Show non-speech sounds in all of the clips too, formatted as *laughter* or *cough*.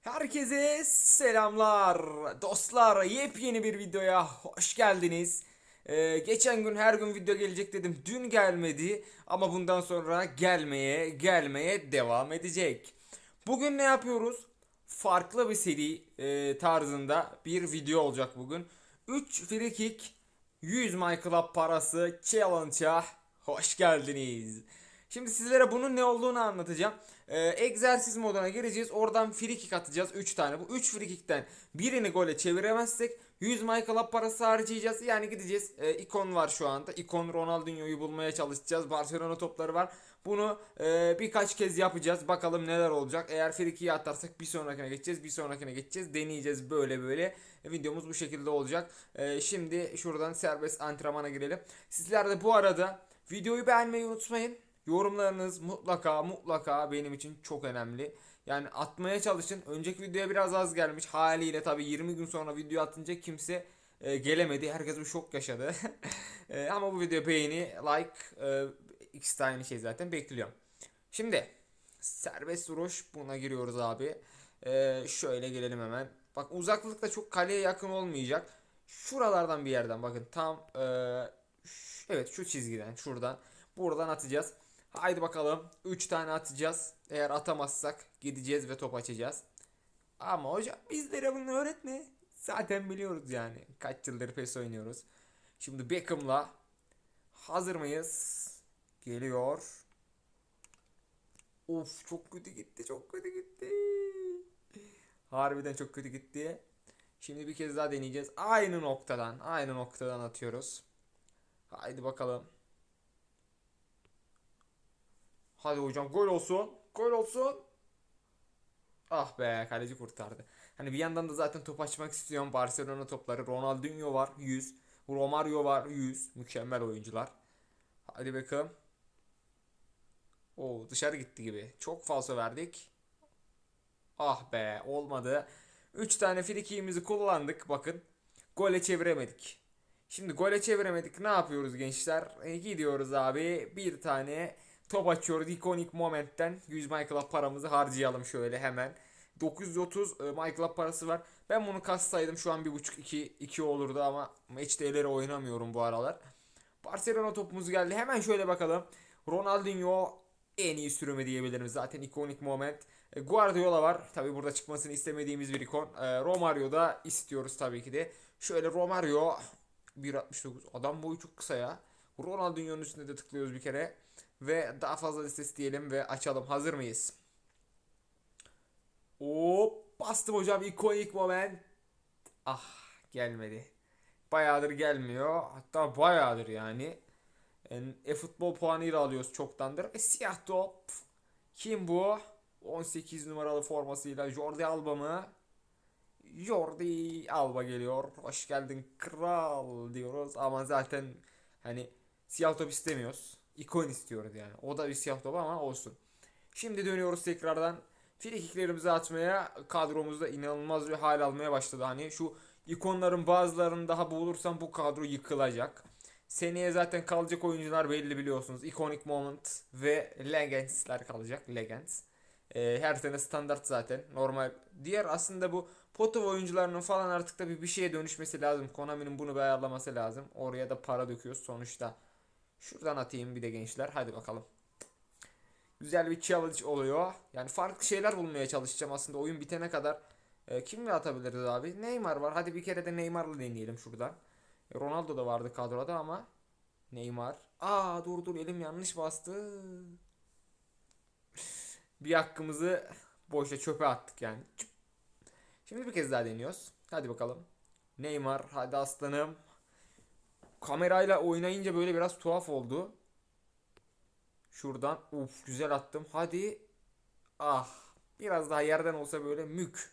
Herkese selamlar dostlar yepyeni bir videoya hoş geldiniz. Ee, geçen gün her gün video gelecek dedim dün gelmedi ama bundan sonra gelmeye gelmeye devam edecek. Bugün ne yapıyoruz? Farklı bir seri e, tarzında bir video olacak bugün. 3 free kick 100 My Club parası challenge'a hoş geldiniz. Şimdi sizlere bunun ne olduğunu anlatacağım. Ee, egzersiz moduna gireceğiz. Oradan free kick atacağız 3 tane. Bu 3 free kickten birini gole çeviremezsek 100 My Club parası harcayacağız. Yani gideceğiz. Ee, ikon var şu anda. İkon Ronaldinho'yu bulmaya çalışacağız. Barcelona topları var. Bunu e, birkaç kez yapacağız. Bakalım neler olacak. Eğer free kick'i atarsak bir sonrakine geçeceğiz. Bir sonrakine geçeceğiz. Deneyeceğiz böyle böyle. E, videomuz bu şekilde olacak. E, şimdi şuradan serbest antrenmana girelim. Sizler de bu arada videoyu beğenmeyi unutmayın. Yorumlarınız mutlaka mutlaka benim için çok önemli. Yani atmaya çalışın. Önceki videoya biraz az gelmiş. Haliyle tabii 20 gün sonra video atınca kimse e, gelemedi. Herkes bir şok yaşadı. *laughs* E, ama bu video beğeni, like, e, ikisi de aynı şey zaten bekliyorum. Şimdi serbest vuruş buna giriyoruz abi. E, şöyle gelelim hemen. Bak uzaklıkta çok kaleye yakın olmayacak. Şuralardan bir yerden bakın tam e, evet şu çizgiden şuradan buradan atacağız. Haydi bakalım 3 tane atacağız. Eğer atamazsak gideceğiz ve top açacağız. Ama hocam bizlere bunu öğretme. Zaten biliyoruz yani. Kaç yıldır PES oynuyoruz. Şimdi Beckham'la hazır mıyız? Geliyor. Of çok kötü gitti çok kötü gitti. Harbiden çok kötü gitti. Şimdi bir kez daha deneyeceğiz. Aynı noktadan aynı noktadan atıyoruz. Haydi bakalım. Hadi hocam gol olsun. Gol olsun. Ah be kaleci kurtardı. Hani bir yandan da zaten top açmak istiyorum. Barcelona topları. Ronaldinho var 100. Romario var 100. Mükemmel oyuncular. Hadi bakalım. Oo dışarı gitti gibi. Çok falso verdik. Ah be olmadı. 3 tane frikiyimizi kullandık bakın. Gole çeviremedik. Şimdi gole çeviremedik. Ne yapıyoruz gençler? E, gidiyoruz abi. Bir tane top açıyoruz. ikonik momentten 100 My Club paramızı harcayalım şöyle hemen. 930 e, Club parası var. Ben bunu kassaydım şu an 1.5 2 2 olurdu ama HD'leri oynamıyorum bu aralar. Barcelona topumuz geldi. Hemen şöyle bakalım. Ronaldinho en iyi sürümü diyebilirim. Zaten ikonik moment. E, Guardiola var. Tabi burada çıkmasını istemediğimiz bir ikon. E, Romario da istiyoruz tabii ki de. Şöyle Romario 1.69. Adam boyu çok kısa ya. Ronaldinho'nun üstünde de tıklıyoruz bir kere. Ve daha fazla listesi diyelim ve açalım. Hazır mıyız? Hop bastım hocam ikonik moment. Ah gelmedi. Bayağıdır gelmiyor. Hatta bayağıdır yani. E-futbol puanıyla alıyoruz çoktandır. E, siyah top. Kim bu? 18 numaralı formasıyla Jordi Alba mı? Jordi Alba geliyor. Hoş geldin kral diyoruz ama zaten hani siyah top istemiyoruz. İkon istiyoruz yani. O da bir siyah top ama olsun. Şimdi dönüyoruz tekrardan. Frikiklerimizi atmaya kadromuzda inanılmaz bir hal almaya başladı. Hani şu ikonların bazılarını daha bulursam bu kadro yıkılacak. Seneye zaten kalacak oyuncular belli biliyorsunuz. Iconic Moment ve Legends'ler kalacak. Legends. Ee, her sene standart zaten. Normal. Diğer aslında bu Potov oyuncularının falan artık da bir, bir şeye dönüşmesi lazım. Konami'nin bunu bir ayarlaması lazım. Oraya da para döküyoruz sonuçta. Şuradan atayım bir de gençler. Hadi bakalım. Güzel bir challenge oluyor. Yani farklı şeyler bulmaya çalışacağım aslında oyun bitene kadar. Ee, kimle atabiliriz abi? Neymar var. Hadi bir kere de Neymar'la deneyelim şuradan. E, Ronaldo da vardı kadroda ama Neymar. Aa dur dur elim yanlış bastı. Bir hakkımızı boşa çöpe attık yani. Şimdi bir kez daha deniyoruz. Hadi bakalım. Neymar hadi aslanım. Kamerayla oynayınca böyle biraz tuhaf oldu. Şuradan uf güzel attım. Hadi. Ah biraz daha yerden olsa böyle mük.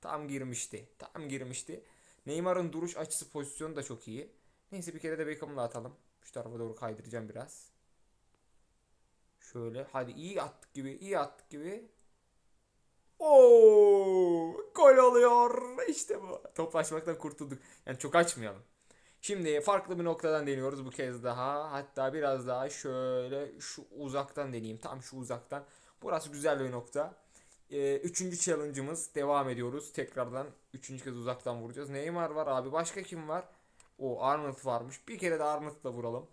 Tam girmişti. Tam girmişti. Neymar'ın duruş açısı pozisyonu da çok iyi. Neyse bir kere de Beckham'la atalım. Şu tarafa doğru kaydıracağım biraz. Şöyle hadi iyi attık gibi iyi attık gibi. Oo, gol oluyor. İşte bu. Toplaşmaktan kurtulduk. Yani çok açmayalım. Şimdi farklı bir noktadan deniyoruz bu kez daha. Hatta biraz daha şöyle şu uzaktan deneyeyim. Tam şu uzaktan. Burası güzel bir nokta. Ee, üçüncü challenge'ımız devam ediyoruz. Tekrardan üçüncü kez uzaktan vuracağız. Neymar var abi. Başka kim var? O Arnold varmış. Bir kere de Arnold'la vuralım.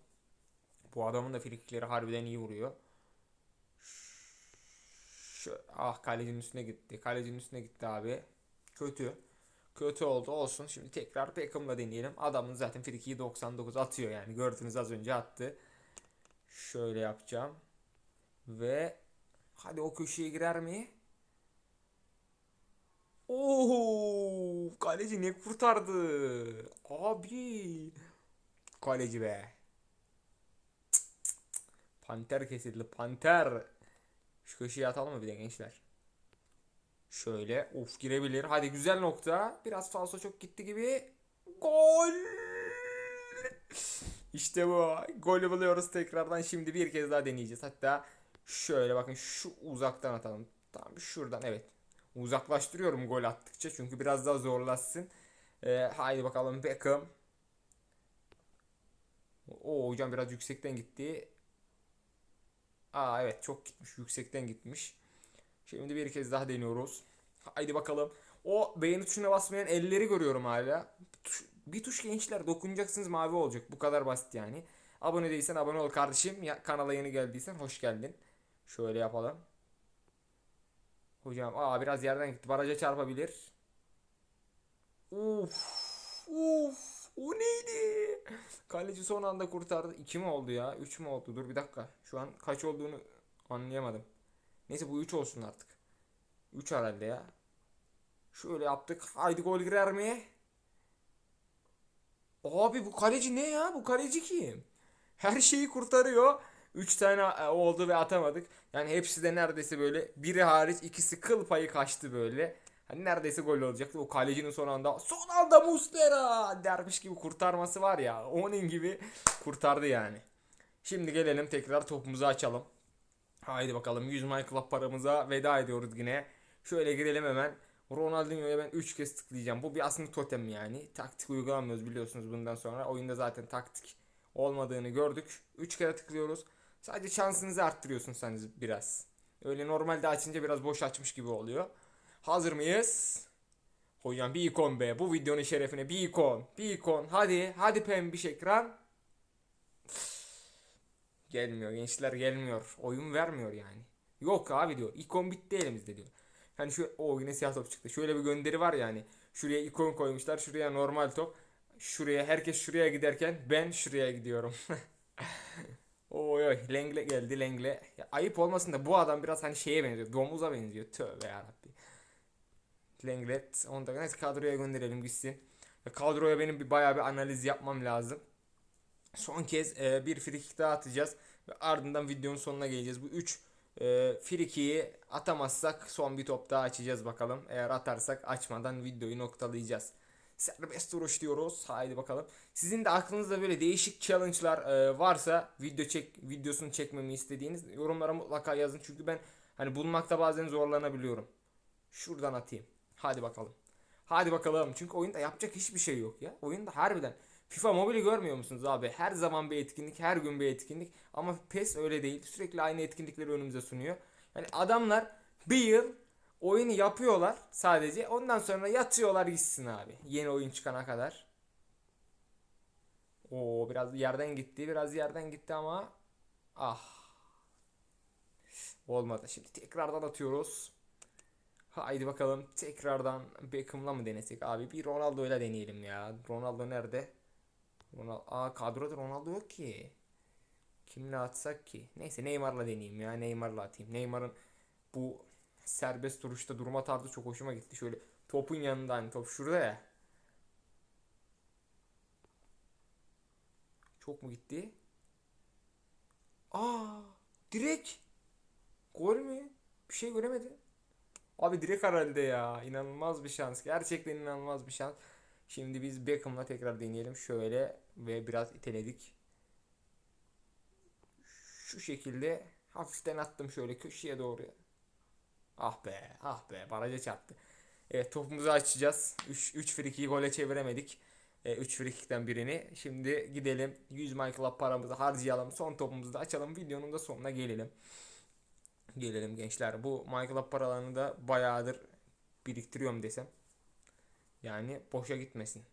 Bu adamın da frikikleri harbiden iyi vuruyor. Şu, ah kalecinin üstüne gitti. Kalecinin üstüne gitti abi. Kötü. Kötü oldu olsun. Şimdi tekrar Beckham'la deneyelim. Adamın zaten frikiyi 99 atıyor yani. Gördünüz az önce attı. Şöyle yapacağım. Ve hadi o köşeye girer mi? Oo, kaleci ne kurtardı? Abi. Kaleci be. Panter kesildi. Panter. Şu köşeye atalım mı bir de gençler? Şöyle. Of girebilir. Hadi güzel nokta. Biraz falso çok gitti gibi. Gol. İşte bu. Golü buluyoruz tekrardan. Şimdi bir kez daha deneyeceğiz. Hatta şöyle bakın şu uzaktan atalım. Tamam şuradan evet. Uzaklaştırıyorum gol attıkça çünkü biraz daha zorlaşsın. Ee, haydi bakalım Beckham. O hocam biraz yüksekten gitti. Aa evet çok gitmiş. Yüksekten gitmiş. Şimdi bir kez daha deniyoruz. Haydi bakalım. O beğeni tuşuna basmayan elleri görüyorum hala. Bir tuş gençler dokunacaksınız mavi olacak. Bu kadar basit yani. Abone değilsen abone ol kardeşim. Ya, kanala yeni geldiysen hoş geldin. Şöyle yapalım. Hocam aa biraz yerden gitti. Baraja çarpabilir. Uf. Uf. O neydi? Kaleci son anda kurtardı. 2 mi oldu ya? 3 mü oldu? Dur bir dakika. Şu an kaç olduğunu anlayamadım. Neyse bu 3 olsun artık. 3 herhalde ya. Şöyle yaptık. Haydi gol girer mi? Abi bu kaleci ne ya? Bu kaleci kim? Her şeyi kurtarıyor. 3 tane e, oldu ve atamadık. Yani hepsi de neredeyse böyle biri hariç ikisi kıl payı kaçtı böyle. Hani neredeyse gol olacaktı. O kalecinin son anda son anda Muslera dermiş gibi kurtarması var ya. Onun gibi kurtardı yani. Şimdi gelelim tekrar topumuzu açalım. Haydi bakalım 100 My Club paramıza veda ediyoruz yine. Şöyle girelim hemen. Ronaldinho'ya ben 3 kez tıklayacağım. Bu bir aslında totem yani. Taktik uygulamıyoruz biliyorsunuz bundan sonra. Oyunda zaten taktik olmadığını gördük. 3 kere tıklıyoruz. Sadece şansınızı arttırıyorsunuz biraz. Öyle normalde açınca biraz boş açmış gibi oluyor. Hazır mıyız? Hocam bir ikon be. Bu videonun şerefine bir ikon. Bir ikon. Hadi. Hadi pembiş ekran. Gelmiyor gençler gelmiyor. Oyun vermiyor yani. Yok abi diyor. İkon bitti elimizde diyor. Hani şu o yine siyah top çıktı. Şöyle bir gönderi var yani. Şuraya ikon koymuşlar. Şuraya normal top. Şuraya herkes şuraya giderken ben şuraya gidiyorum. *laughs* Oy oy Lengle geldi Lengle. Ya, ayıp olmasın da bu adam biraz hani şeye benziyor. Domuza benziyor. Tövbe yarabbi. Lenglet. Onu da neyse kadroya gönderelim gitsin. Ya, Kadroya benim bir bayağı bir analiz yapmam lazım. Son kez e, bir frikik daha atacağız. Ve ardından videonun sonuna geleceğiz. Bu 3 e, frikiyi atamazsak son bir top daha açacağız bakalım. Eğer atarsak açmadan videoyu noktalayacağız. Serbest vuruş diyoruz. Haydi bakalım. Sizin de aklınızda böyle değişik challenge'lar e, varsa video çek videosunu çekmemi istediğiniz yorumlara mutlaka yazın. Çünkü ben hani bulmakta bazen zorlanabiliyorum. Şuradan atayım. Hadi bakalım. Hadi bakalım. Çünkü oyunda yapacak hiçbir şey yok ya. Oyunda harbiden FIFA Mobile'i görmüyor musunuz abi? Her zaman bir etkinlik, her gün bir etkinlik. Ama PES öyle değil. Sürekli aynı etkinlikleri önümüze sunuyor. Yani adamlar bir yıl oyunu yapıyorlar sadece. Ondan sonra yatıyorlar gitsin abi. Yeni oyun çıkana kadar. Oo biraz yerden gitti. Biraz yerden gitti ama ah. Olmadı. Şimdi tekrardan atıyoruz. Haydi bakalım tekrardan Beckham'la mı denesek abi? Bir Ronaldo'yla deneyelim ya. Ronaldo nerede? Ronaldo, aa kadroda Ronaldo yok ki. Kimle atsak ki? Neyse Neymar'la deneyeyim ya. Neymar'la atayım. Neymar'ın bu serbest duruşta durma tarzı çok hoşuma gitti. Şöyle topun yanında hani top şurada ya. Çok mu gitti? Aa, direkt. Gol mü? Bir şey göremedim. Abi direkt herhalde ya. İnanılmaz bir şans. Gerçekten inanılmaz bir şans. Şimdi biz Beckham'la tekrar deneyelim. Şöyle ve biraz iteledik. Şu şekilde hafiften attım şöyle köşeye doğru. Ah be, ah be. Baraja çarptı. Evet topumuzu açacağız. 3 3 frikiyi gole çeviremedik. 3 frikikten birini. Şimdi gidelim 100 My Club paramızı harcayalım. Son topumuzu da açalım. Videonun da sonuna gelelim. gelelim gençler. Bu Michael paralarını da bayağıdır biriktiriyorum desem. Yani boşa gitmesin.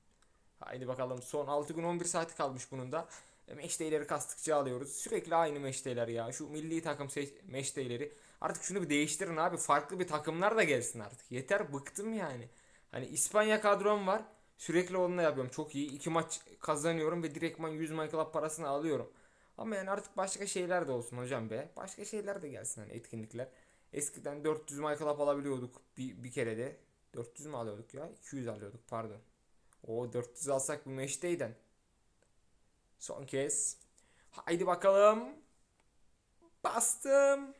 Haydi bakalım son 6 gün 11 saati kalmış bunun da. E, Meşteyleri kastıkça alıyoruz. Sürekli aynı meşteyler ya. Şu milli takım meşteyleri. Artık şunu bir değiştirin abi. Farklı bir takımlar da gelsin artık. Yeter bıktım yani. Hani İspanya kadrom var. Sürekli onunla yapıyorum. Çok iyi. İki maç kazanıyorum ve direktman 100 Michael parasını alıyorum. Ama yani artık başka şeyler de olsun hocam be. Başka şeyler de gelsin hani etkinlikler. Eskiden 400 Michael alabiliyorduk bir, bir kerede. 400 mü alıyorduk ya? 200 alıyorduk pardon. O 400 alsak bu meşteyden. Son kez. Haydi bakalım. Bastım.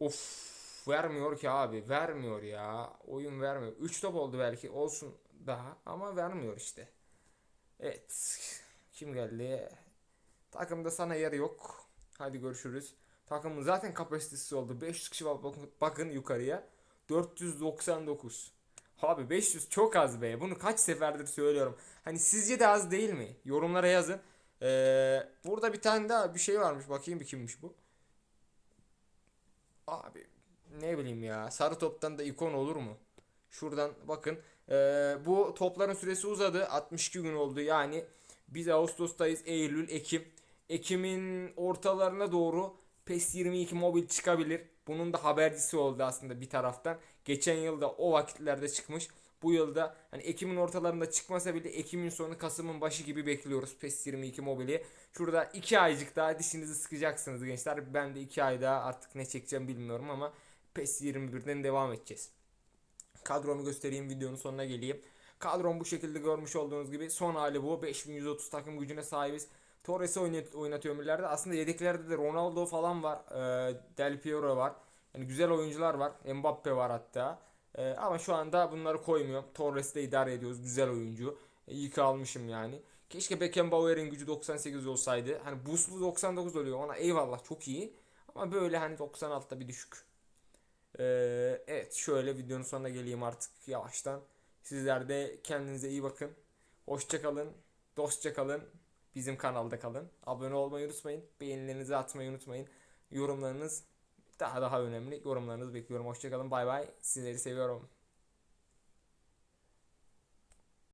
Of vermiyor ki abi. Vermiyor ya. Oyun vermiyor. 3 top oldu belki. Olsun daha ama vermiyor işte. Evet. Kim geldi? Takımda sana yer yok. Hadi görüşürüz. Takımın zaten kapasitesi oldu. 500 kişi var. Bakın, bakın yukarıya. 499. Abi 500 çok az be. Bunu kaç seferdir söylüyorum. Hani sizce de az değil mi? Yorumlara yazın. Ee, burada bir tane daha bir şey varmış. Bakayım bir kimmiş bu. Abi ne bileyim ya. Sarı toptan da ikon olur mu? Şuradan bakın. Ee, bu topların süresi uzadı. 62 gün oldu. Yani biz Ağustos'tayız. Eylül, Ekim. Ekim'in ortalarına doğru PES 22 mobil çıkabilir. Bunun da habercisi oldu aslında bir taraftan. Geçen yılda o vakitlerde çıkmış. Bu yılda hani Ekim'in ortalarında çıkmasa bile Ekim'in sonu Kasım'ın başı gibi bekliyoruz PES 22 mobili. Şurada 2 aycık daha dişinizi sıkacaksınız gençler. Ben de 2 ay daha artık ne çekeceğim bilmiyorum ama PES 21'den devam edeceğiz. Kadromu göstereyim videonun sonuna geleyim. Kadrom bu şekilde görmüş olduğunuz gibi son hali bu. 5130 takım gücüne sahibiz. Torres'i oynat oynatıyor millerde. Aslında yedeklerde de Ronaldo falan var. Ee, Del Piero var. Yani güzel oyuncular var. Mbappe var hatta. Ee, ama şu anda bunları koymuyorum. Torres'i de idare ediyoruz. Güzel oyuncu. Ee, iyi ki almışım yani. Keşke Beckenbauer'in gücü 98 olsaydı. Hani boostlu 99 oluyor. Ona eyvallah çok iyi. Ama böyle hani 96'da bir düşük. Ee, evet şöyle videonun sonuna geleyim artık yavaştan. Sizler de kendinize iyi bakın. Hoşça kalın. Dostça kalın. Bizim kanalda kalın. Abone olmayı unutmayın. Beğenilerinizi atmayı unutmayın. Yorumlarınız daha daha önemli. Yorumlarınızı bekliyorum. Hoşça kalın. Bay bay. Sizleri seviyorum.